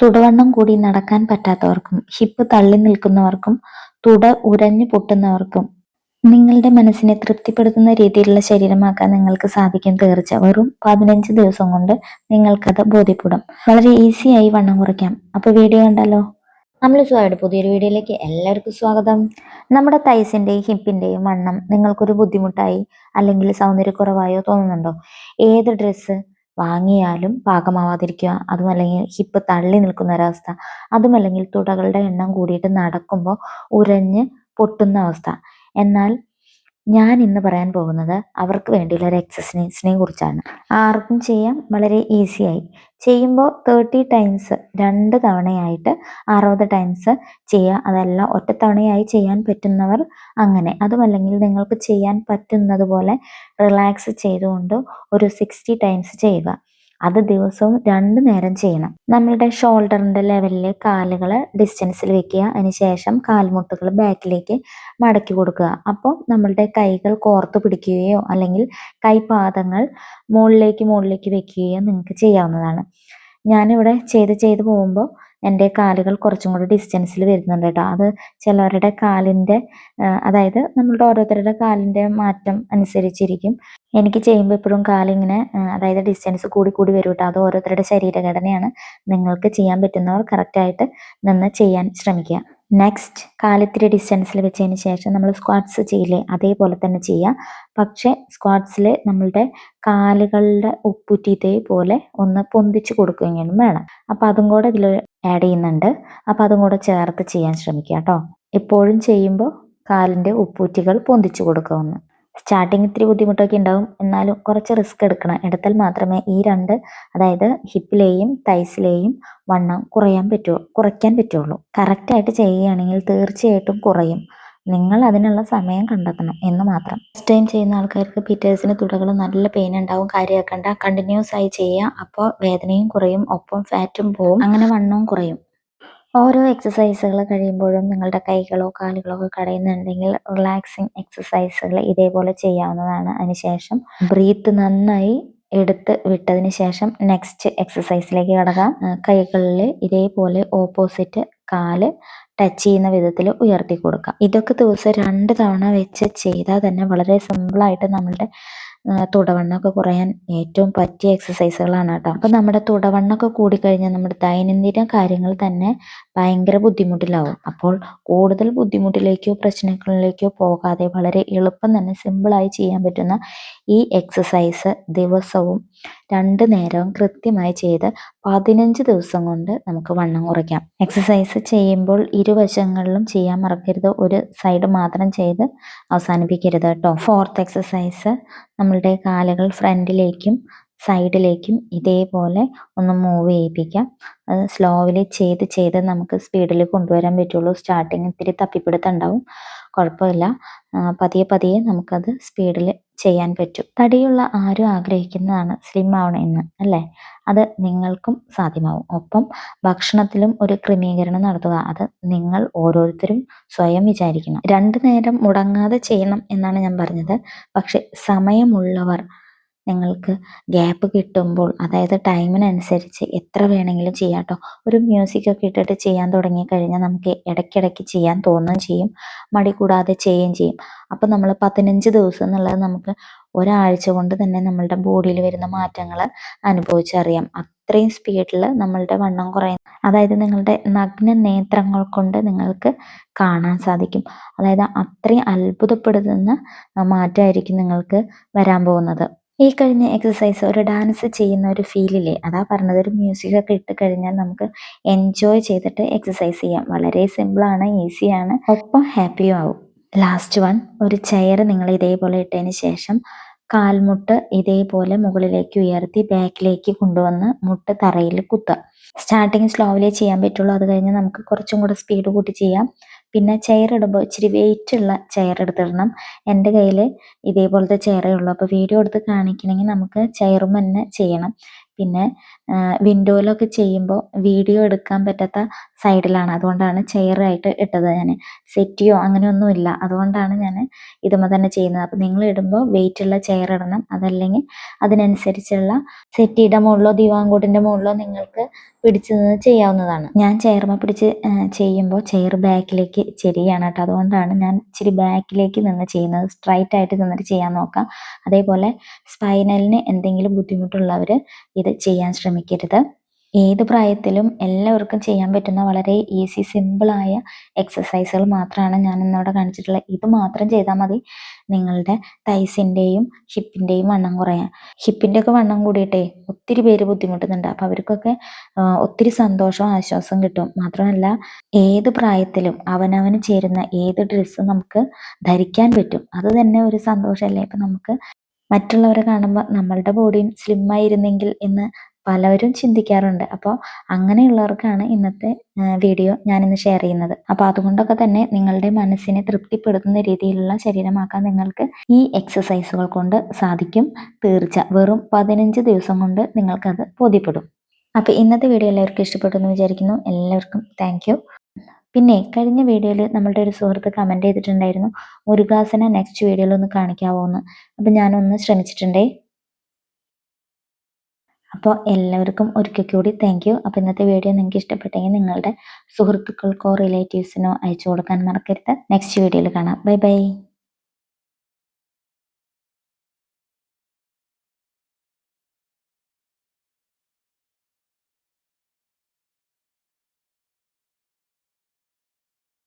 തുടവണ്ണം കൂടി നടക്കാൻ പറ്റാത്തവർക്കും ഹിപ്പ് തള്ളി നിൽക്കുന്നവർക്കും തുട ഉരഞ്ഞു പൊട്ടുന്നവർക്കും നിങ്ങളുടെ മനസ്സിനെ തൃപ്തിപ്പെടുത്തുന്ന രീതിയിലുള്ള ശരീരമാക്കാൻ നിങ്ങൾക്ക് സാധിക്കും തീർച്ച. വെറും പതിനഞ്ച് ദിവസം കൊണ്ട് നിങ്ങൾക്കത് ബോധ്യപ്പെടും. വളരെ ഈസിയായി വണ്ണം കുറയ്ക്കാം. അപ്പോൾ വീഡിയോ കണ്ടല്ലോ? നമ്മൾ സ്വാഗതം പുതിയൊരു വീഡിയോയിലേക്ക് എല്ലാവർക്കും സ്വാഗതം. നമ്മുടെ തൈസിന്റെയും ഹിപ്പിന്റെയും വണ്ണം നിങ്ങൾക്കൊരു ബുദ്ധിമുട്ടായി അല്ലെങ്കിൽ സൗന്ദര്യക്കുറവായോ തോന്നുന്നുണ്ടോ? ഏത് ഡ്രസ്സ് വാങ്ങിയാലും പാകമാവാതിരിക്കുക. അതുമല്ലെങ്കിൽ ഹിപ്പ് തള്ളി നിൽക്കുന്ന ഒരവസ്ഥ. അതുമല്ലെങ്കിൽ തുടകളുടെ എണ്ണം കൂടിയിട്ട് നടക്കുമ്പോൾ ഉരഞ്ഞ് പൊട്ടുന്ന അവസ്ഥ. എന്നാൽ ഞാൻ ഇന്ന് പറയാൻ പോകുന്നത് അവർക്ക് വേണ്ടിയുള്ള ഒരു എക്സസൈസിനെ കുറിച്ചാണ്. ആർക്കും ചെയ്യാം വളരെ ഈസിയായി ചെയ്യുമ്പോൾ തേർട്ടി ടൈംസ് രണ്ട് തവണയായിട്ട് അറുപത് ടൈംസ് ചെയ്യുക അതെല്ലാം ഒറ്റത്തവണയായി ചെയ്യാൻ പറ്റുന്നവർ അങ്ങനെ. അതുമല്ലെങ്കിൽ നിങ്ങൾക്ക് ചെയ്യാൻ പറ്റുന്നത് പോലെ റിലാക്സ് ചെയ്തുകൊണ്ട് ഒരു സിക്സ്റ്റി ടൈംസ് ചെയ്യുക. അത് ദിവസവും രണ്ട് നേരം ചെയ്യണം. നമ്മളുടെ ഷോൾഡറിന്റെ ലെവലിൽ കാലുകൾ ഡിസ്റ്റൻസിൽ വെക്കുക. അതിനുശേഷം കാൽമുട്ടുകൾ ബാക്കിലേക്ക് മടക്കി കൊടുക്കുക. അപ്പോൾ നമ്മളുടെ കൈകൾ കോർത്ത് പിടിക്കുകയോ അല്ലെങ്കിൽ കൈപാദങ്ങൾ മുകളിലേക്ക് മുകളിലേക്ക് വെക്കുകയോ നിങ്ങൾക്ക് ചെയ്യാവുന്നതാണ്. ഞാനിവിടെ ചെയ്ത് ചെയ്ത് പോകുമ്പോൾ എന്റെ കാലുകൾ കുറച്ചും കൂടി ഡിസ്റ്റൻസിൽ വരുന്നുണ്ട് കേട്ടോ. അത് ചിലവരുടെ കാലിന്റെ അതായത് നമ്മളുടെ ഓരോരുത്തരുടെ കാലിന്റെ മാറ്റം അനുസരിച്ചിരിക്കും. എനിക്ക് ചെയ്യുമ്പോൾ ഇപ്പോഴും കാലിങ്ങനെ അതായത് ഡിസ്റ്റൻസ് കൂടി കൂടി വരും കേട്ടോ. അത് ഓരോരുത്തരുടെ ശരീരഘടനയാണ്. നിങ്ങൾക്ക് ചെയ്യാൻ പറ്റുന്നവർ കറക്റ്റായിട്ട് നിന്ന് ചെയ്യാൻ ശ്രമിക്കുക. നെക്സ്റ്റ് കാലിത്തിരി ഡിസ്റ്റൻസിൽ വെച്ചതിന് ശേഷം നമ്മൾ സ്ക്വാട്സ് ചെയ്യില്ലേ അതേപോലെ തന്നെ ചെയ്യുക പക്ഷേ സ്ക്വാട്സിൽ നമ്മളുടെ കാലുകളുടെ ഉപ്പുറ്റി ഇതേപോലെ ഒന്ന് പൊന്തിച്ചു കൊടുക്കുകയും വേണം. അപ്പം അതും കൂടെ ഇതിൽ ആഡ് ചെയ്യുന്നുണ്ട്. അപ്പം അതും കൂടെ ചേർത്ത് ചെയ്യാൻ ശ്രമിക്കുക കേട്ടോ എപ്പോഴും ചെയ്യുമ്പോൾ കാലിന്റെ ഉപ്പൂറ്റികൾ പൊന്തിച്ചു കൊടുക്കുക സ്റ്റാർട്ടിങ് ഇത്തിരി ബുദ്ധിമുട്ടൊക്കെ ഉണ്ടാവും. എന്നാലും കുറച്ച് റിസ്ക് എടുക്കണം. എടുത്താൽ മാത്രമേ ഈ രണ്ട് അതായത് ഹിപ്പിലെയും തൈസിലെയും വണ്ണം കുറയാൻ പറ്റുള്ളൂ കുറയ്ക്കാൻ പറ്റുള്ളൂ. കറക്റ്റായിട്ട് ചെയ്യുകയാണെങ്കിൽ തീർച്ചയായിട്ടും കുറയും. നിങ്ങൾ അതിനുള്ള സമയം കണ്ടെത്തണം എന്ന് മാത്രം. ഫസ്റ്റ് ടൈം ചെയ്യുന്ന ആൾക്കാർക്ക് പിറ്റേഴ്സിന് തുടകൾ നല്ല പെയിൻ ഉണ്ടാവും. കാര്യമാക്കണ്ട. കണ്ടിന്യൂസ് ആയി ചെയ്യുക. അപ്പോൾ വേദനയും കുറയും. ഒപ്പം ഫാറ്റും പോവും. അങ്ങനെ വണ്ണവും കുറയും. ഓരോ എക്സസൈസുകൾ കഴിയുമ്പോഴും നിങ്ങളുടെ കൈകളോ കാലുകളോ ഒക്കെ കടയുന്നുണ്ടെങ്കിൽ റിലാക്സിങ് എക്സസൈസുകൾ ഇതേപോലെ ചെയ്യാവുന്നതാണ്. അതിനുശേഷം ബ്രീത്ത് നന്നായി എടുത്ത് വിട്ടതിന് ശേഷം നെക്സ്റ്റ് എക്സസൈസിലേക്ക് കിടക്കാം. കൈകളിൽ ഇതേപോലെ ഓപ്പോസിറ്റ് കാൽ ടച്ച് ചെയ്യുന്ന വിധത്തിൽ ഉയർത്തി കൊടുക്കാം. ഇതൊക്കെ ദിവസം രണ്ട് തവണ വെച്ച് ചെയ്താൽ തന്നെ വളരെ സിമ്പിളായിട്ട് നമ്മളുടെ തുടവണ്ണമൊക്കെ കുറയാൻ ഏറ്റവും പറ്റിയ എക്സസൈസുകളാണ് കേട്ടോ. അപ്പം നമ്മുടെ തുടവണ്ണമൊക്കെ കൂടിക്കഴിഞ്ഞാൽ നമ്മുടെ ദൈനംദിന കാര്യങ്ങൾ തന്നെ ഭയങ്കര ബുദ്ധിമുട്ടിലാവും. അപ്പോൾ കൂടുതൽ ബുദ്ധിമുട്ടിലേക്കോ പ്രശ്നങ്ങളിലേക്കോ പോകാതെ വളരെ എളുപ്പം തന്നെ സിമ്പിളായി ചെയ്യാൻ പറ്റുന്ന ഈ എക്സസൈസ് ദിവസവും രണ്ട് നേരവും കൃത്യമായി ചെയ്ത് പതിനഞ്ച് ദിവസം കൊണ്ട് നമുക്ക് വണ്ണം കുറയ്ക്കാം. എക്സസൈസ് ചെയ്യുമ്പോൾ ഇരുവശങ്ങളിലും ചെയ്യാൻ മറക്കരുത്. ഒരു സൈഡ് മാത്രം ചെയ്ത് അവസാനിപ്പിക്കരുത് കേട്ടോ. ഫോർത്ത് എക്സസൈസ് നമ്മളുടെ കാലുകൾ ഫ്രണ്ടിലേക്കും സൈഡിലേക്കും ഇതേപോലെ ഒന്ന് മൂവ് ചെയ്യിപ്പിക്കാം. അത് സ്ലോവിലി ചെയ്ത് ചെയ്ത് നമുക്ക് സ്പീഡിൽ കൊണ്ടുവരാൻ പറ്റുള്ളൂ. സ്റ്റാർട്ടിങ് ഇത്തിരി തപ്പിപ്പിടുത്തുണ്ടാവും. കുഴപ്പമില്ല. പതിയെ പതിയെ നമുക്കത് സ്പീഡിൽ ചെയ്യാൻ പറ്റും. തടിയുള്ള ആരും ആഗ്രഹിക്കുന്നതാണ് സ്ലിം ആവണമെന്ന് അല്ലേ? അത് നിങ്ങൾക്കും സാധ്യമാവും. ഒപ്പം ഭക്ഷണത്തിലും ഒരു ക്രമീകരണം നടത്തുക. അത് നിങ്ങൾ ഓരോരുത്തരും സ്വയം വിചാരിക്കണം. രണ്ടു നേരം മുടങ്ങാതെ ചെയ്യണം എന്നാണ് ഞാൻ പറഞ്ഞത്. പക്ഷെ സമയമുള്ളവർ നിങ്ങൾക്ക് ഗ്യാപ്പ് കിട്ടുമ്പോൾ അതായത് ടൈമിനനുസരിച്ച് എത്ര വേണമെങ്കിലും ചെയ്യാം കേട്ടോ ഒരു മ്യൂസിക്കൊക്കെ ഇട്ടിട്ട് ചെയ്യാൻ തുടങ്ങിക്കഴിഞ്ഞാൽ നമുക്ക് ഇടയ്ക്കിടയ്ക്ക് ചെയ്യാൻ തോന്നുകയും ചെയ്യും. മടി കൂടാതെ ചെയ്യുകയും ചെയ്യും. അപ്പോൾ നമ്മൾ പതിനഞ്ച് ദിവസം എന്നുള്ളത് നമുക്ക് ഒരാഴ്ച കൊണ്ട് തന്നെ നമ്മളുടെ ബോഡിയിൽ വരുന്ന മാറ്റങ്ങൾ അനുഭവിച്ചറിയാം. അത്രയും സ്പീഡിൽ നമ്മളുടെ വണ്ണം കുറയും. അതായത് നിങ്ങളുടെ നഗ്ന നേത്രങ്ങൾ കൊണ്ട് നിങ്ങൾക്ക് കാണാൻ സാധിക്കും. അതായത് അത്രയും അത്ഭുതപ്പെടുത്തുന്ന മാറ്റമായിരിക്കും നിങ്ങൾക്ക് വരാൻ പോകുന്നത്. ഈ കഴിഞ്ഞ എക്സസൈസ് ഒരു ഡാൻസ് ചെയ്യുന്ന ഒരു ഫീലില്ലേ അതാ പറഞ്ഞത് ഒരു മ്യൂസിക്കൊക്കെ ഇട്ട് കഴിഞ്ഞാൽ നമുക്ക് എൻജോയ് ചെയ്തിട്ട് എക്സസൈസ് ചെയ്യാം. വളരെ സിമ്പിളാണ് ഈസിയാണ് ഒപ്പം ഹാപ്പിയും ആവും. ലാസ്റ്റ് വൺ ഒരു ചെയർ നിങ്ങൾ ഇതേപോലെ ഇട്ടതിന് ശേഷം കാൽമുട്ട് ഇതേപോലെ മുകളിലേക്ക് ഉയർത്തി ബാക്കിലേക്ക് കൊണ്ടുവന്ന് മുട്ട് തറയിൽ കുത്തുക. സ്റ്റാർട്ടിങ് സ്ലോവിലേ ചെയ്യാൻ പറ്റുള്ളൂ. അത് കഴിഞ്ഞ് നമുക്ക് കുറച്ചും കൂടെ സ്പീഡ് കൂട്ടി ചെയ്യാം. പിന്നെ ചെയർ ഇടുമ്പോൾ ഇച്ചിരി വെയിറ്റ് ഉള്ള ചെയർ എടുത്തിടണം. എന്റെ കയ്യിൽ ഇതേപോലത്തെ ചെയറേ ഉള്ളൂ. അപ്പോൾ വീഡിയോ എടുത്ത് കാണിക്കണമെങ്കിൽ നമുക്ക് ചെയറും തന്നെ ചെയ്യണം. പിന്നെ വിൻഡോയിലൊക്കെ ചെയ്യുമ്പോൾ വീഡിയോ എടുക്കാൻ പറ്റാത്ത സൈഡിലാണ്. അതുകൊണ്ടാണ് ചെയറായിട്ട് ഇട്ടത് ഞാൻ സെറ്റിയോ അങ്ങനെയൊന്നുമില്ല. അതുകൊണ്ടാണ് ഞാൻ ഇതുമ്മ തന്നെ ചെയ്യുന്നത്. അപ്പോൾ നിങ്ങൾ ഇടുമ്പോൾ വെയിറ്റ് ഉള്ള ചെയർ ഇടണം. അതല്ലെങ്കിൽ അതിനനുസരിച്ചുള്ള സെറ്റിയുടെ മുകളിലോ ദിവാങ്കോട്ടിന്റെ മുകളിലോ നിങ്ങൾക്ക് പിടിച്ച് നിന്ന് ചെയ്യാവുന്നതാണ്. ഞാൻ ചെയർമ പിടിച്ച് ചെയ്യുമ്പോൾ ചെയർ ബാക്കിലേക്ക് ചെരിയാണ് കേട്ടോ. അതുകൊണ്ടാണ് ഞാൻ ഇച്ചിരി ബാക്കിലേക്ക് നിന്ന് ചെയ്യുന്നത്. സ്ട്രൈറ്റ് ആയിട്ട് നിന്നിട്ട് ചെയ്യാൻ നോക്കാം. അതേപോലെ സ്പൈനലിന് എന്തെങ്കിലും ബുദ്ധിമുട്ടുള്ളവർ ഇത് ചെയ്യാൻ ശ്രമിക്കരുത്. ഏത് പ്രായത്തിലും എല്ലാവർക്കും ചെയ്യാൻ പറ്റുന്ന വളരെ ഈസി സിമ്പിളായ എക്സസൈസുകൾ മാത്രമാണ് ഞാൻ ഇന്നിവിടെ കാണിച്ചിട്ടുള്ളത്. ഇത് മാത്രം ചെയ്താൽ മതി. നിങ്ങളുടെ തൈസിന്റെയും ഹിപ്പിന്റെയും വണ്ണം കുറയാൻ. ഹിപ്പിന്റെ ഒക്കെ വണ്ണം കൂടിയിട്ടേ ഒത്തിരി പേര് ബുദ്ധിമുട്ടുന്നുണ്ട്. അപ്പോൾ അവർക്കൊക്കെ ഒത്തിരി സന്തോഷവും ആശ്വാസവും കിട്ടും. മാത്രമല്ല ഏത് പ്രായത്തിലും അവനവന് ചേരുന്ന ഏത് ഡ്രസ്സ് നമുക്ക് ധരിക്കാൻ പറ്റും. അത് തന്നെ ഒരു സന്തോഷമല്ലേ? ഇപ്പം നമുക്ക് മറ്റുള്ളവരെ കാണുമ്പോൾ നമ്മളുടെ ബോഡിയും സ്ലിം ആയിരുന്നെങ്കിൽ എന്ന് പലരും ചിന്തിക്കാറുണ്ട്. അപ്പോൾ അങ്ങനെയുള്ളവർക്കാണ് ഇന്നത്തെ വീഡിയോ ഞാനിന്ന് ഷെയർ ചെയ്യുന്നത്. അപ്പോൾ അതുകൊണ്ടൊക്കെ തന്നെ നിങ്ങളുടെ മനസ്സിനെ തൃപ്തിപ്പെടുത്തുന്ന രീതിയിലുള്ള ശരീരമാക്കാൻ നിങ്ങൾക്ക് ഈ എക്സസൈസുകൾ കൊണ്ട് സാധിക്കും. തീർച്ച. വെറും പതിനഞ്ച് ദിവസം കൊണ്ട് നിങ്ങൾക്കത് ബോധ്യപ്പെടും. അപ്പോൾ ഇന്നത്തെ വീഡിയോ എല്ലാവർക്കും ഇഷ്ടപ്പെട്ടു എന്ന് വിചാരിക്കുന്നു. എല്ലാവർക്കും താങ്ക് പിന്നെ കഴിഞ്ഞ വീഡിയോയിൽ നമ്മളുടെ ഒരു സുഹൃത്ത് കമന്റ് ചെയ്തിട്ടുണ്ടായിരുന്നു. മുരുകാസന നെക്സ്റ്റ് വീഡിയോയിൽ ഒന്ന് കാണിക്കാവോ എന്ന് അപ്പം ഞാനൊന്ന് ശ്രമിച്ചിട്ടുണ്ടേ. അപ്പോൾ എല്ലാവർക്കും ഒരിക്കൽ കൂടി താങ്ക് യു അപ്പോൾ ഇന്നത്തെ വീഡിയോ നിങ്ങൾക്ക് ഇഷ്ടപ്പെട്ടെങ്കിൽ നിങ്ങളുടെ സുഹൃത്തുക്കൾക്കോ റിലേറ്റീവ്സിനോ അയച്ചു കൊടുക്കാൻ മറക്കരുത് നെക്സ്റ്റ് വീഡിയോയിൽ കാണാം. Bye bye